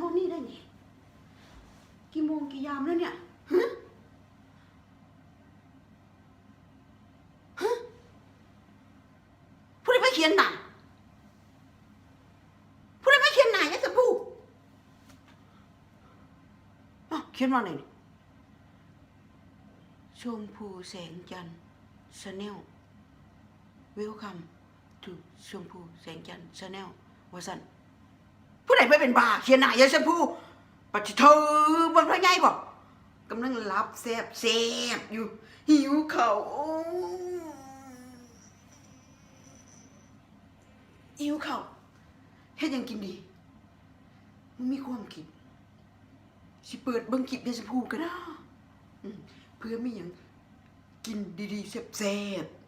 โน่นนี่ได้ไงกี่โมงกี่ยามแล้วเนี่ยฮะฮะผู้ใดไปเขียนหนาผู้ใดไปเขียนหนายังจะพูดอะเขียนว่าไงนี่ชมพูแสงจันทร์ชาแนล Welcome to ชมพูแสงจันทร์ชาแนลวาสัน ผู้ใดไปเป็นบ้าเขียนหน้ายาชมพูปัจจุเธอบนพระไงบอกกำลังรับแซบแซบอยู่ หิวเขาหิวเขาเฮ็ดยังกินดีมึงมีความคิดสิเปิดเบิ่งคลิปยาชมพูกันนะอืมเพื่อมีหยังกินดีๆแซบๆ